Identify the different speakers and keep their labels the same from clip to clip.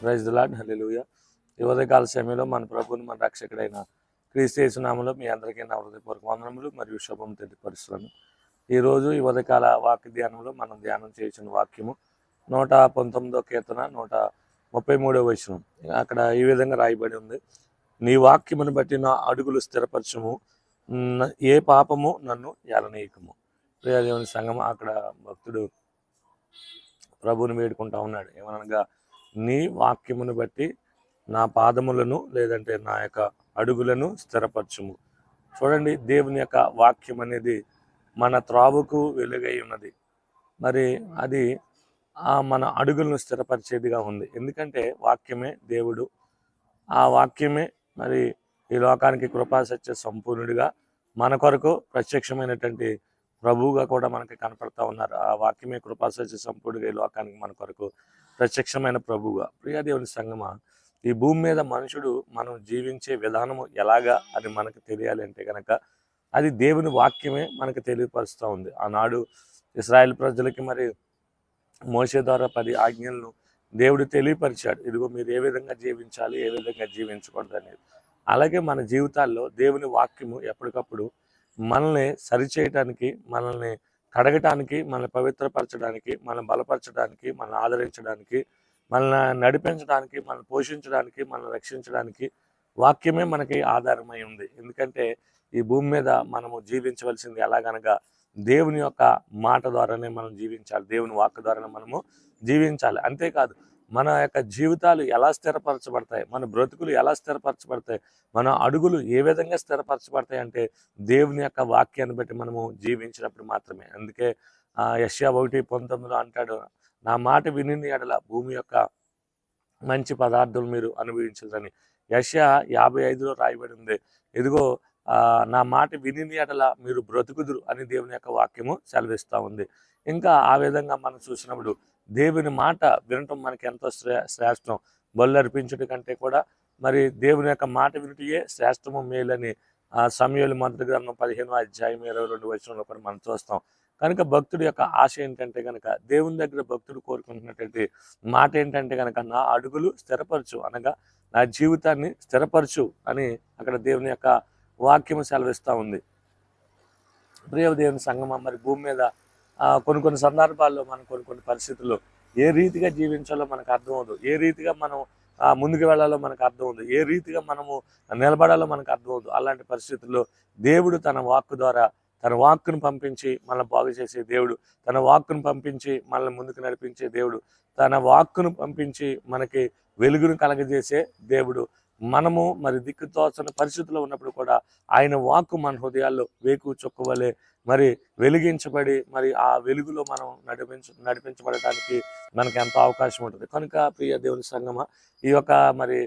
Speaker 1: Praise lord hallelujah ఈ ఉదయకాల సమయంలో మన ప్రభుని మన రక్షకుడైన క్రీస్తు నామంలో మీ అందరికీ నా హృదయపూర్వక వందనములు మరియు శుభం తెలియపరుస్తున్నాను. ఈరోజు ఈ ఉదయకాల వాక్య ధ్యానంలో మనం ధ్యానం చేసిన వాక్యము నూట పంతొమ్మిదో కీర్తన నూట ముప్పై మూడో వచనం. అక్కడ ఈ విధంగా రాయబడి ఉంది. నీ వాక్యమును బట్టి నా అడుగులు స్థిరపరచము. ఏ పాపము నన్ను ఎలనీయకము ప్రియదేవుని సంగమ అక్కడ భక్తుడు ప్రభుని వేడుకుంటా ఉన్నాడు. ఏమనగా నీ వాక్యమును బట్టి నా పాదములను లేదంటే నా యొక్క అడుగులను స్థిరపరచుము. చూడండి దేవుని యొక్క వాక్యం అనేది మన త్రావుకు వెలుగై ఉన్నది. మరి అది ఆ మన అడుగులను స్థిరపరిచేదిగా ఉంది. ఎందుకంటే వాక్యమే దేవుడు. ఆ వాక్యమే మరి ఈ లోకానికి కృపా సత్య సంపూర్ణుడిగా మన కొరకు ప్రత్యక్షమైనటువంటి ప్రభువుగా కూడా మనకి కనపడతా ఉన్నారు. ఆ వాక్యమే కృపా సత్య ఈ లోకానికి మన కొరకు ప్రత్యక్షమైన ప్రభువుగా. ప్రియాదేవుని సంగమ ఈ భూమి మీద మనుషుడు మనం జీవించే విధానము ఎలాగా అని మనకు తెలియాలి అంటే కనుక అది దేవుని వాక్యమే మనకు తెలియపరుస్తూ ఉంది. ఆనాడు ఇస్రాయల్ ప్రజలకి మరి మోసే ద్వారా పది ఆజ్ఞలను దేవుడు తెలియపరిచాడు. ఇదిగో మీరు ఏ విధంగా జీవించాలి ఏ విధంగా జీవించకూడదు అనేది. అలాగే మన జీవితాల్లో దేవుని వాక్యము ఎప్పటికప్పుడు మనల్ని సరిచేయటానికి మనల్ని కడగటానికి మనల్ని పవిత్రపరచడానికి మనల్ని బలపరచడానికి మనల్ని ఆదరించడానికి మనల్ని నడిపించడానికి మనల్ని పోషించడానికి మనల్ని రక్షించడానికి వాక్యమే మనకి ఆధారమై ఉంది. ఎందుకంటే ఈ భూమి మీద మనము జీవించవలసింది ఎలాగనగా దేవుని యొక్క మాట ద్వారానే మనం జీవించాలి. దేవుని వాక్ ద్వారానే మనము జీవించాలి. అంతేకాదు మన యొక్క జీవితాలు ఎలా స్థిరపరచబడతాయి? మన బ్రతుకులు ఎలా స్థిరపరచబడతాయి? మన అడుగులు ఏ విధంగా స్థిరపరచబడతాయి అంటే దేవుని యొక్క వాక్యాన్ని బట్టి మనము జీవించినప్పుడు మాత్రమే. అందుకే యష్యా ఒకటి పంతొమ్మిదిలో అంటాడు నా మాట విని ఎడల భూమి యొక్క మంచి పదార్థాలు మీరు అనుభవించదని యష్యా యాభై ఐదులో రాయబడి ఉంది ఇదిగో నా మాట విని ఎడల మీరు బ్రతుకుదురు అని దేవుని యొక్క వాక్యము సెలవిస్తూ ఉంది. ఇంకా ఆ విధంగా మనం చూసినప్పుడు దేవుని మాట వినటం మనకి ఎంతో శ్రే శ్రేష్టం. బళ్ళు అర్పించడం కంటే కూడా మరి దేవుని యొక్క మాట వినుటయే శ్రేష్టము మేలని ఆ సమయంలో మొదటి గ్రంథం పదిహేను అధ్యాయం ఇరవై రెండు వచనంలో కూడా మనం చూస్తాం. కనుక భక్తుడి యొక్క ఆశ ఏంటంటే కనుక దేవుని దగ్గర భక్తుడు కోరుకుంటున్నటువంటి మాట ఏంటంటే కనుక నా అడుగులు స్థిరపరచు అనగా నా జీవితాన్ని స్థిరపరచు అని అక్కడ దేవుని యొక్క వాక్యము సెలవిస్తూ ఉంది. ప్రియ దేవుని సంగమ మరి భూమి మీద కొన్ని కొన్ని సందర్భాల్లో మనం కొన్ని కొన్ని పరిస్థితుల్లో ఏ రీతిగా జీవించాలో మనకు అర్థం అవుతుంది ఏ రీతిగా మనం ముందుకు వెళ్ళాలో మనకు అర్థం అవుతుంది ఏ రీతిగా మనము నిలబడాలో మనకు అర్థం అవుతుంది అలాంటి పరిస్థితుల్లో దేవుడు తన వాక్కు ద్వారా తన వాక్కును పంపించి మనల్ని బాగు చేసే దేవుడు తన వాక్కును పంపించి మనల్ని ముందుకు నడిపించే దేవుడు తన వాక్కును పంపించి మనకి వెలుగును కలగజేసే దేవుడు మనము మరి దిక్కుతోచని పరిస్థితిలో పరిస్థితుల్లో ఉన్నప్పుడు కూడా ఆయన వాక్కు మన హృదయాల్లో వేకు చొక్కవలే మరి వెలిగించబడి మరి ఆ వెలుగులో మనం నడిపించ నడిపించబడటానికి మనకి ఎంతో అవకాశం ఉంటుంది. కనుక ప్రియ దేవుని సంగమ ఈ యొక్క మరి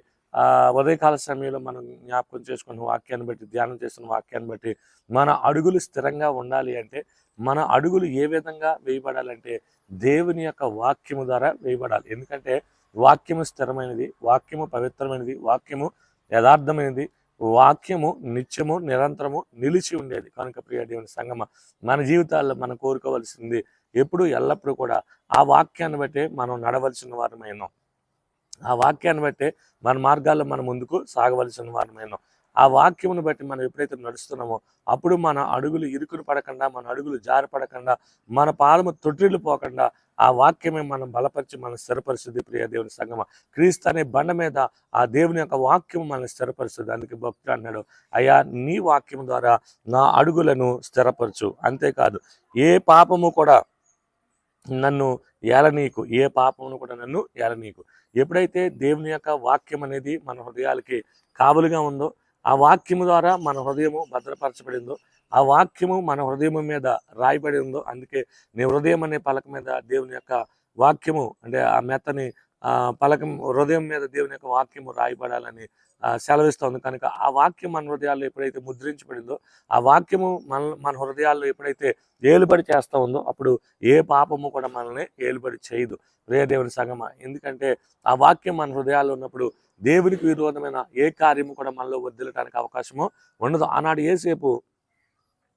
Speaker 1: ఉదయకాల సమయంలో మనం జ్ఞాపకం చేసుకున్న వాక్యాన్ని బట్టి ధ్యానం చేసిన వాక్యాన్ని బట్టి మన అడుగులు స్థిరంగా ఉండాలి అంటే మన అడుగులు ఏ విధంగా వేయబడాలంటే దేవుని యొక్క వాక్యము ద్వారా వేయబడాలి. ఎందుకంటే వాక్యము స్థిరమైనది వాక్యము పవిత్రమైనది వాక్యము యథార్థమైనది వాక్యము నిత్యము నిరంతరము నిలిచి ఉండేది. కనుక ప్రియ దేవుని సంగమ మన జీవితాల్లో మనం కోరుకోవలసింది ఎప్పుడు ఎల్లప్పుడూ కూడా ఆ వాక్యాన్ని బట్టే మనం నడవలసిన వారమైనాం. ఆ వాక్యాన్ని బట్టే మన మార్గాల్లో మనం ముందుకు సాగవలసిన వారమైనాం. ఆ వాక్యమును బట్టి మనం ఎప్పుడైతే నడుస్తున్నామో అప్పుడు మన అడుగులు ఇరుకును పడకుండా మన అడుగులు జారపడకుండా మన పాదము తొట్టిల్లు పోకుండా ఆ వాక్యమే మనం బలపరిచి మనం స్థిరపరుస్తుంది ప్రియ దేవుని సంగమ క్రీస్తు అనే బండ మీద ఆ దేవుని యొక్క వాక్యం మనం స్థిరపరుస్తుంది. అందుకే భక్తుడు అన్నాడు అయ్యా నీ వాక్యం ద్వారా నా అడుగులను స్థిరపరచు. అంతేకాదు ఏ పాపము కూడా నన్ను ఏలనీకు ఏ పాపమును కూడా నన్ను ఏలనీకు ఎప్పుడైతే దేవుని యొక్క వాక్యం అనేది మన హృదయాలకి కావులుగా ఉందో ఆ వాక్యము ద్వారా మన హృదయము భద్రపరచబడిందో ఆ వాక్యము మన హృదయం మీద రాయబడి ఉందో అందుకే నీ హృదయం అనే పలక మీద దేవుని యొక్క వాక్యము అంటే ఆ మెత్తని ఆ పలకం హృదయం మీద దేవుని యొక్క వాక్యము రాయబడాలని సెలవిస్తోంది. కనుక ఆ వాక్యం మన హృదయాల్లో ఎప్పుడైతే ముద్రించబడిందో ఆ వాక్యము మన మన హృదయాల్లో ఎప్పుడైతే ఏలుబడి చేస్తూ ఉందో అప్పుడు ఏ పాపము కూడా మనల్ని ఏలుబడి చేయదు. రే దేవుని సంగమ ఎందుకంటే ఆ వాక్యం మన హృదయాల్లో ఉన్నప్పుడు దేవునికి విరోధమైన ఏ కార్యము కూడా మనలో వదిలటానికి అవకాశము ఉండదు. ఆనాడు ఏసేపు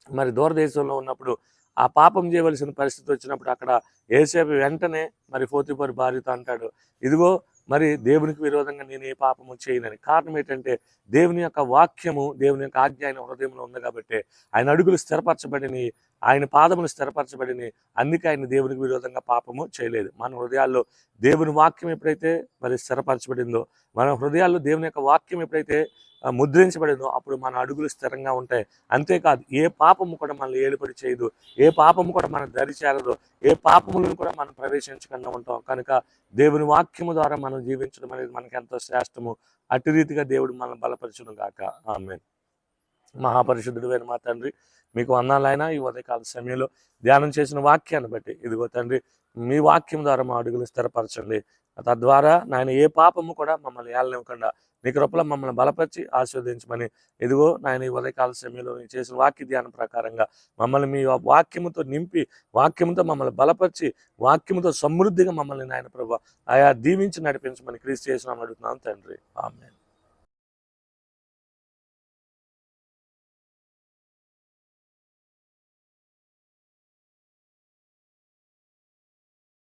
Speaker 1: మరి దూరదేశంలో ఉన్నప్పుడు ఆ పాపం చేయవలసిన పరిస్థితి వచ్చినప్పుడు అక్కడ ఏసేపు వెంటనే మరి పోతిపోరి భార్యతో అంటాడు ఇదిగో మరి దేవునికి విరోధంగా నేను ఏ పాపము చేయనని. కారణం ఏంటంటే దేవుని యొక్క వాక్యము దేవుని యొక్క ఆజ్ఞ ఆయన హృదయంలో ఉంది కాబట్టి ఆయన అడుగులు స్థిరపరచబడిని ఆయన పాదములు స్థిరపరచబడిని అందుకే ఆయన దేవునికి విరోధంగా పాపము చేయలేదు. మన హృదయాల్లో దేవుని వాక్యం ఎప్పుడైతే మరి స్థిరపరచబడిందో మన హృదయాల్లో దేవుని యొక్క వాక్యం ఎప్పుడైతే ముద్రించబడిందో అప్పుడు మన అడుగులు స్థిరంగా ఉంటాయి. అంతేకాదు ఏ పాపము కూడా మనల్ని ఏలుపడి చేయదు. ఏ పాపము కూడా మనం దరి చేరదు. ఏ పాపములను కూడా మనం ప్రవేశించకుండా ఉంటాం. కనుక దేవుని వాక్యము ద్వారా మనం జీవించడం అనేది మనకి ఎంతో శ్రేష్టము. అటు రీతిగా దేవుడు మనం బలపరచును గాక. ఆమె మహాపరిశుద్ధుడు మా తండ్రి మీకు వందాలైనా ఈ ఉదయకాల సమయంలో ధ్యానం చేసిన వాక్యాన్ని బట్టి ఇదిగో తండ్రి మీ వాక్యం ద్వారా మా అడుగులు స్థిరపరచండి. తద్వారా నాయన ఏ పాపము కూడా మమ్మల్ని ఏళ్ళనివ్వకుండా నీ కృపలో మమ్మల్ని బలపరిచి ఆస్వాదించమని ఇదిగో నాయన ఈ ఉదయకాల సమయంలో చేసిన వాక్య ధ్యానం ప్రకారంగా మమ్మల్ని మీ వాక్యముతో నింపి వాక్యముతో మమ్మల్ని బలపరిచి వాక్యముతో సమృద్ధిగా మమ్మల్ని నాయన ప్రభు ఆయా దీవించి నడిపించమని క్రీస్తు చేసిన అడుగుతున్నాను తండ్రి. ఆమె